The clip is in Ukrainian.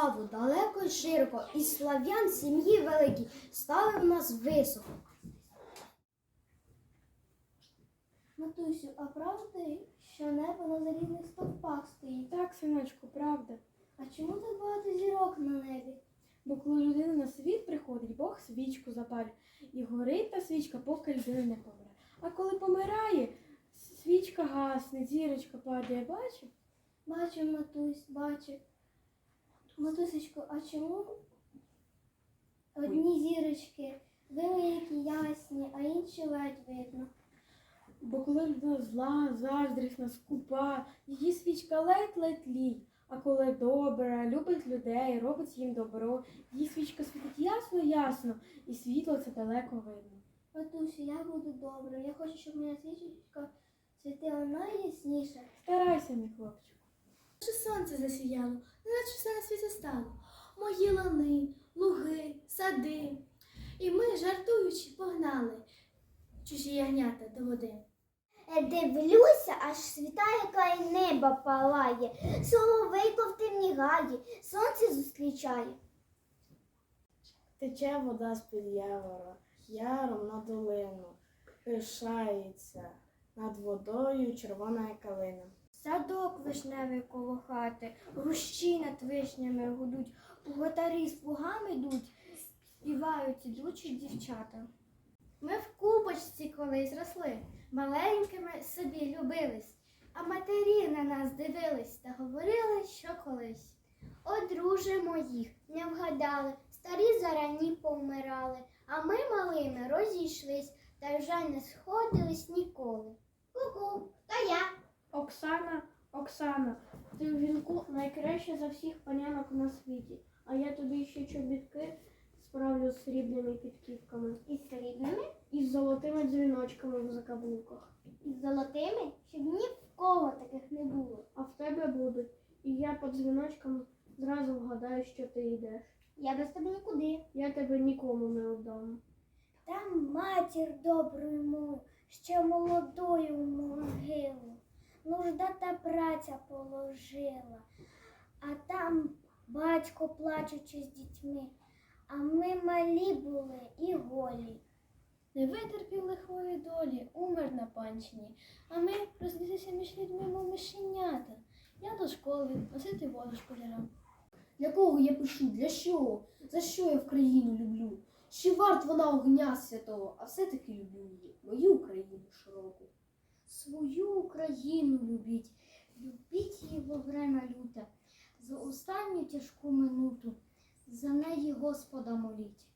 Славу далеко й широко, і слав'ян сім'ї великі ставив нас високо. Матусю, а правда, що небо на залізних стовпах стоїть? Так, синочку, правда. А чому так багато зірок на небі? Бо коли людина на світ приходить, Бог свічку запалює. І горить та свічка, поки людина не помре. А коли помирає, свічка гасне, зірочка падає, бачиш? Бачу, матусь, бачу. Матусечко, а чому одні зірочки великі, ясні, а інші ледь видно? Бо коли людина зла, заздрісна, скупа, її свічка ледь-ледь тліє. А коли добра, любить людей, робить їм добро, її свічка світить ясно-ясно, і світло це далеко видно. Матусю, я буду добра. Я хочу, щоб моя свічечка світила найясніше. Старайся, мій хлопчик. Сонце засіяло, неначе все на світі стало. Мої лани, луги, сади. І ми, жартуючи, погнали чужі ягнята до води. Е, Дивлюся, аж світає край неба палає, соловейко в темні гаї, сонце зустрічає. Тече вода з-під явора, яром на долину, пишається над водою червона калина. Садок вишневий коло хати, гущі над вишнями гудуть, плуготарі з плугами йдуть, співають ідучі дівчата. Ми в купочці колись росли, маленькими собі любились, а матері на нас дивились та говорили, що колись. О, друже моїх, не вгадали, старі зарані повмирали, а ми малими розійшлись та вже не сходились ніколи. Ку-ку, та я. Оксана, Оксана, ти у вінку найкраща за всіх панянок на світі, а я тобі ще чобітки справлю з срібними підківками Із срібними, і з золотими дзвіночками в закаблуках. із золотими, щоб ні в кого таких не було. А в тебе будуть. І я по дзвіночкам зразу вгадаю, що ти йдеш. Я без тебе нікуди. Я тебе нікому не віддам. Там матір доброю мою, ще в могилу. Нужда та праця положила, а там батько плачучи з дітьми, а ми малі були і голі. Не витерпів лихої долі, умер на панщині, а ми рознеслися між людьми, мов мишенята. Я до школи носити воду школярам. Для кого я пишу? Для чого? За що я в країну люблю? Чи варт вона огня святого, а все-таки люблю її, мою Україну широку. Свою Україну любіть, любіть її во время люте, за останню тяжку минуту, за неї Господа моліть.